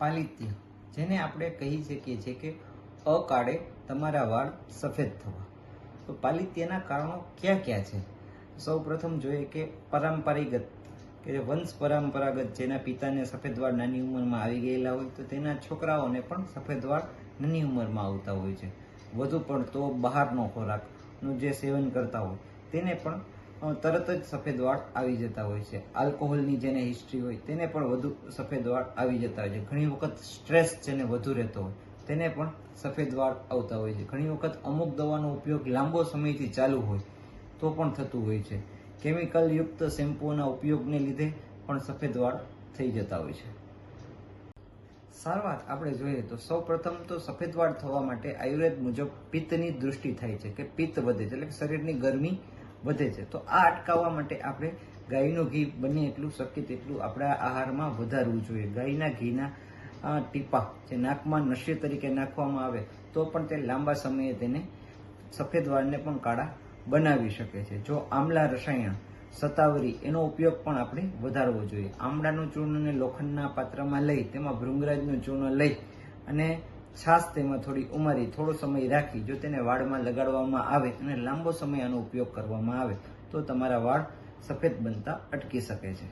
પાલિત્ય જેને આપણે કહી શકીએ છીએ કે અકાળે તમારા વાળ સફેદ થવા. તો પાલિત્યના કારણો ક્યાં ક્યાં છે? સૌ પ્રથમ જોઈએ કે પરંપરાગત, કે વંશ પરંપરાગત, જેના પિતાને સફેદ વાળ નાની ઉંમરમાં આવી ગયેલા હોય, તો તેના છોકરાઓને પણ સફેદ વાળ નાની ઉંમરમાં આવતા હોય છે. વધુ પડતો બહારનો ખોરાકનું જે સેવન કરતા હોય, તેને પણ તરત જ સફેદ વાળ આવી જતા હોય છે. આલ્કોહોલની જેને હિસ્ટ્રી હોય, તેને પણ વધુ સફેદ વાળ આવી જતા હોય છે. ઘણી વખત સ્ટ્રેસ જેને વધુ રહેતો હોય, તેને પણ સફેદ વાળ આવતા હોય છે. ઘણી વખત અમુક દવાનો ઉપયોગ લાંબો સમયથી ચાલુ હોય તો પણ થતું હોય છે. કેમિકલ યુક્ત શેમ્પૂના ઉપયોગને લીધે પણ સફેદ વાળ થઈ જતા હોય છે. સારવાર આપણે જોઈએ તો સૌ પ્રથમ તો સફેદ વાળ થવા માટે આયુર્વેદ મુજબ પિત્તની દૃષ્ટિ થાય છે કે પિત્ત વધે છે. એટલે શરીરની ગરમી વધે છે. તો આ અટકાવવા માટે આપણે ગાયનું ઘી બને એટલું શક્ય તેટલું આપણા આહારમાં વધારવું જોઈએ. ગાયના ઘીના ટીપા જે નાકમાં નશ્ય તરીકે નાખવામાં આવે તો પણ તે લાંબા સમયે તેને સફેદ વાળને પણ કાળા બનાવી શકે છે. જો આમલા રસાયણ સતાવરી એનો ઉપયોગ પણ આપણે વધારવો જોઈએ. આમળાનું ચૂર્ણને લોખંડના પાત્રમાં લઈ, તેમાં ભૃંગરાજનું ચૂર્ણ લઈ અને છાશ તેમાં થોડી ઉમારી થોડો સમય રાખી જો તેને વાળમાં લગાડવામાં આવે અને લાંબો સમય આનો ઉપયોગ કરવામાં આવે, તો તમારા વાળ સફેદ બનતા અટકી શકે છે.